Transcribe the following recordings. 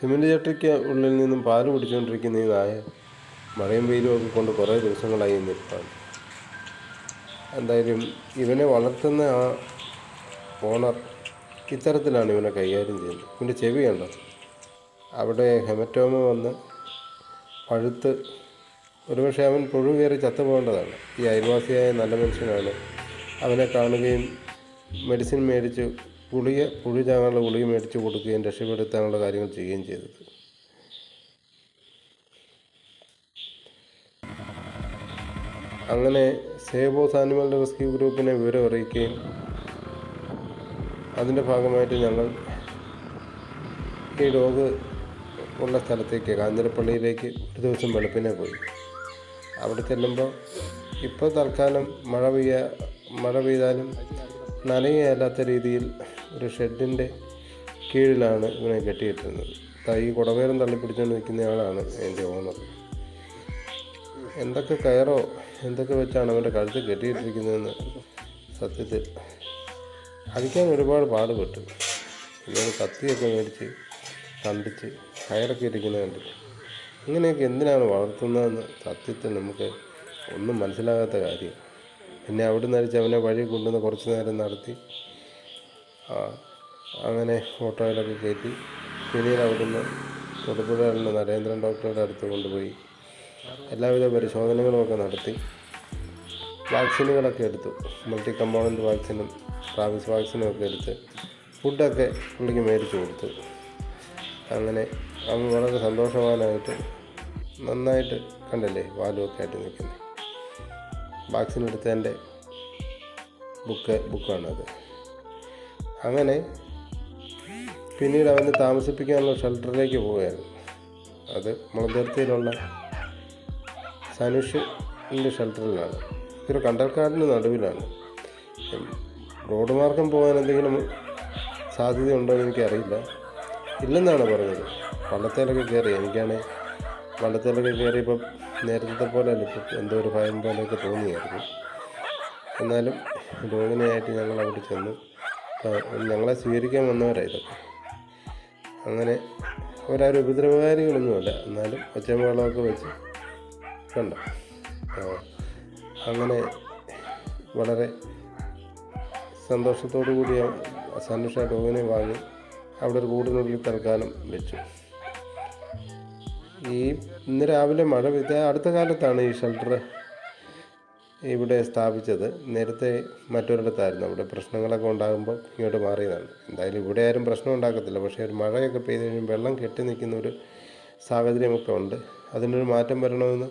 Cement ചട്ടിക്ക് ഉള്ളിൽ നിന്നും പാൽ കുടിച്ചുകൊണ്ടിരിക്കുന്ന ഈ നായ മഴയും വെയിലും ഒക്കെ കൊണ്ട് കുറേ ദിവസങ്ങളായി നിൽപ്പാണ് എന്തായാലും ഇവനെ വളർത്തുന്ന ആ ഓണർ ഇത്തരത്തിലാണ് ഇവനെ കൈകാര്യം ചെയ്യുന്നത്. ഇവന്റെ ചെവി കണ്ടോ? അവിടെ ഹെമറ്റോമ വന്ന് പഴുത്ത് ഒരുപക്ഷെ അവൻ പുഴു കയറി ചത്തുപോകേണ്ടതാണ്. ഈ അയൽവാസിയായ നല്ല മനുഷ്യനാണ്. അവനെ കാണുകയും മെഡിസിൻ മേടിച്ച് ഗുളിക പുളി താങ്ങാനുള്ള ഗുളിക മേടിച്ച് കൊടുക്കുകയും രക്ഷപ്പെടുത്താനുള്ള കാര്യങ്ങൾ ചെയ്യുകയും ചെയ്തത്. അങ്ങനെ സേവോസ് ആനിമൽ റെസ്ക്യൂ ഗ്രൂപ്പിനെ വിവരം അറിയിക്കുകയും അതിന്റെ ഭാഗമായിട്ട് ഞങ്ങൾ ഈ ഡോഗ് ഉള്ള സ്ഥലത്തേക്ക് കാഞ്ഞിരപ്പള്ളിയിലേക്ക് ഒരു ദിവസം വെളുപ്പിനെ പോയി. അവിടെ ചെല്ലുമ്പോൾ ഇപ്പോൾ തൽക്കാലം മഴ പെയ്യ മഴ പെയ്താലും നനയല്ലാത്ത രീതിയിൽ ഒരു ഷെഡിന്റെ കീഴിലാണ് ഇവനെ കെട്ടിയിട്ടിരുന്നത് ഈ കുടവേരം തള്ളിപ്പിടിച്ചുകൊണ്ട് നിൽക്കുന്നയാളാണ് എന്റെ ഓണർ. എന്തൊക്കെ കയറോ എന്തൊക്കെ വെച്ചാണ് അവന്റെ കഴുത്ത് കെട്ടിയിട്ടിരിക്കുന്നതെന്ന് സത്യത്തിൽ അടിക്കാൻ ഒരുപാട് പാടുപെട്ടു. ഇവർ കത്തിയൊക്കെ മേടിച്ച് കണ്ടിച്ച് കയറൊക്കെ ഇരിക്കുന്നത് കണ്ടിട്ട്. ഇങ്ങനെയൊക്കെ എന്തിനാണ് വളർത്തുന്നതെന്ന് സത്യത്തിൽ നമുക്ക് ഒന്നും മനസ്സിലാകാത്ത കാര്യം. പിന്നെ അവിടെ നിന്ന് അടിച്ച് അവനെ വഴി കൊണ്ടുവന്ന് കുറച്ച് നേരം നടത്തി അങ്ങനെ ഓട്ടോയിലൊക്കെ കയറ്റി. പിന്നീട് അവിടുന്ന് തൊടുപുഴ നരേന്ദ്രൻ ഡോക്ടറുടെ അടുത്ത് കൊണ്ടുപോയി. എല്ലാവിധ പരിശോധനകളുമൊക്കെ നടത്തി. വാക്സിനുകളൊക്കെ എടുത്തു. മൾട്ടി കമ്പോണന്റ് വാക്സിനും റാബിസ് വാക്സിനും ഒക്കെ എടുത്ത് ഫുഡൊക്കെ പുള്ളിക്ക് മേടിച്ചു കൊടുത്തു. അങ്ങനെ അവൻ വളരെ സന്തോഷവാനായിട്ട് നന്നായിട്ട് കണ്ടല്ലേ വാലുമൊക്കെ ആയിട്ട് നിൽക്കുന്നത്. വാക്സിൻ എടുത്തതിന്റെ ബുക്ക് ബുക്കാണത്. അങ്ങനെ പിന്നീട് അവന് താമസിപ്പിക്കാനുള്ള ഷെൽട്ടറിലേക്ക് പോവുകയായിരുന്നു. അത് മുളന്തുരുത്തിയിലുള്ള സനുഷിന്റെ ഷെൽട്ടറിലാണ്. ഇതൊരു കണ്ടൽക്കാടിന് നടുവിലാണ്. റോഡ് മാർഗം പോകാൻ എന്തെങ്കിലും സാധ്യതയുണ്ടോ എന്ന് എനിക്കറിയില്ല. ഇല്ലെന്നാണ് പറഞ്ഞത്. വള്ളത്തേലൊക്കെ കയറി എനിക്കാണെങ്കിൽ വള്ളത്തേലൊക്കെ കയറിയപ്പോൾ നേരത്തെ പോലെ അല്ല ഇപ്പം എന്തോ ഒരു ഭയം പോലെയൊക്കെ തോന്നിയായിരുന്നു. എന്നാലും രോഗിനെയായിട്ട് ഞങ്ങൾ അവിടെ ചെന്നു. ഞങ്ങളെ സ്വീകരിക്കാൻ വന്നവരായിരുന്നു അങ്ങനെ അവരാരും ഉപദ്രവകാരികളൊന്നുമല്ല. എന്നാലും ഒച്ചയും വെച്ച് കണ്ട. അങ്ങനെ വളരെ സന്തോഷത്തോടു കൂടി സനുഷ ഡോഗിനെ വാങ്ങി അവിടെ ഒരു കൂടിനുള്ളിൽ തൽക്കാലം വെച്ചു. ഈ ഇന്ന് രാവിലെ മഴ പെയ്ത അടുത്ത കാലത്താണ് ഈ ഷെൽട്ടർ ഇവിടെ സ്ഥാപിച്ചത് നേരത്തെ മറ്റൊരിടത്തായിരുന്നു. അവിടെ പ്രശ്നങ്ങളൊക്കെ ഉണ്ടാകുമ്പോൾ ഇങ്ങോട്ട് മാറിയതാണ്. എന്തായാലും ഇവിടെ ആരും പ്രശ്നം ഉണ്ടാക്കത്തില്ല. പക്ഷേ ഒരു മഴയൊക്കെ പെയ്ത് കഴിയുമ്പോൾ വെള്ളം കെട്ടി നിൽക്കുന്ന ഒരു സാഹചര്യമൊക്കെ ഉണ്ട്. അതിനൊരു മാറ്റം വരണമെന്ന്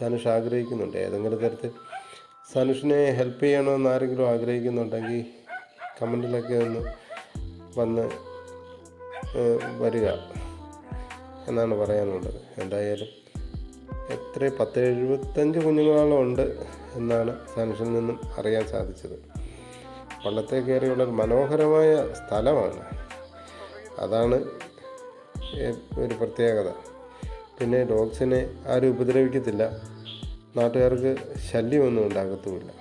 സനുഷ് ആഗ്രഹിക്കുന്നുണ്ട്. ഏതെങ്കിലും തരത്തിൽ സനുഷിനെ ഹെൽപ്പ് ചെയ്യണമെന്ന് ആരെങ്കിലും ആഗ്രഹിക്കുന്നുണ്ടെങ്കിൽ കമന്റിലൊക്കെ ഒന്ന് വന്ന് വരിക എന്നാണ് പറയാനുള്ളത്. എന്തായാലും എത്ര പത്ത് എഴുപത്തഞ്ച് കുഞ്ഞുങ്ങളോളം ഉണ്ട് എന്നാണ് സനുഷിൽ നിന്നും അറിയാൻ സാധിച്ചത്. വള്ളത്തെ കയറിയുള്ള മനോഹരമായ സ്ഥലമാണ്. അതാണ് ഒരു പ്രത്യേകത. പിന്നെ ഡോഗ്സിനെ ആരും ഉപദ്രവിക്കത്തില്ല. നാട്ടുകാർക്ക് ശല്യമൊന്നും ഉണ്ടാകത്തുമില്ല.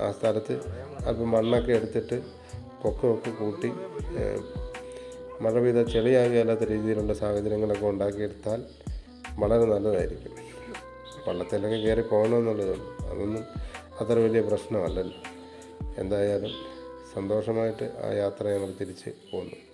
ആ സ്ഥലത്ത് അല്പം മണ്ണൊക്കെ എടുത്തിട്ട് പൊക്കമൊക്കെ കൂട്ടി മഴ പെയ്ത ചെളിയാകാത്ത രീതിയിലുള്ള സാഹചര്യങ്ങളൊക്കെ ഉണ്ടാക്കിയെടുത്താൽ വളരെ നല്ലതായിരിക്കും. വള്ളത്തിലൊക്കെ കയറി പോകണമെന്നുള്ളത് അതൊന്നും അത്ര വലിയ പ്രശ്നമല്ലല്ലോ. എന്തായാലും സന്തോഷമായിട്ട് ആ യാത്ര ഞങ്ങൾ തിരിച്ച് പോന്നു.